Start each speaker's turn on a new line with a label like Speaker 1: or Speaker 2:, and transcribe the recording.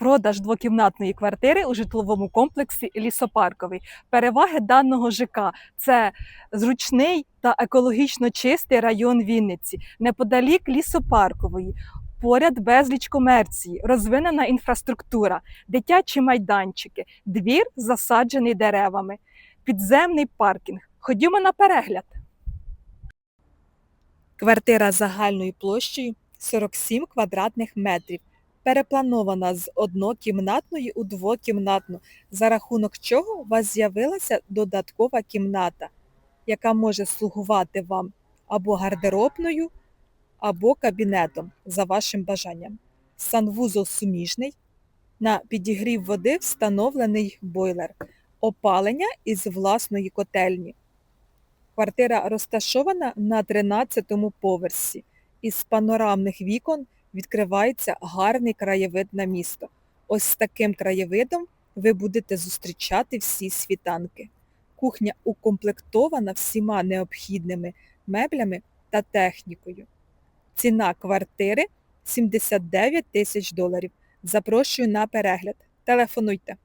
Speaker 1: Продаж двокімнатної квартири у житловому комплексі Лісопарковий. Переваги даного ЖК це зручний та екологічно чистий район Вінниці, неподалік лісопаркової, поряд безліч комерції, розвинена інфраструктура, дитячі майданчики, двір засаджений деревами, підземний паркінг. Ходімо на перегляд. Квартира загальною площею 47 квадратних метрів перепланована з однокімнатної у двокімнатну, за рахунок чого у вас з'явилася додаткова кімната, яка може слугувати вам або гардеробною, або кабінетом за вашим бажанням. Санвузол суміжний, на підігрів води встановлений бойлер, опалення із власної котельні. Квартира розташована на 13-му поверсі. Із панорамних вікон відкривається гарний краєвид на місто. Ось з таким краєвидом ви будете зустрічати всі світанки. Кухня укомплектована всіма необхідними меблями та технікою. Ціна квартири 79 тисяч доларів. Запрошую на перегляд. Телефонуйте.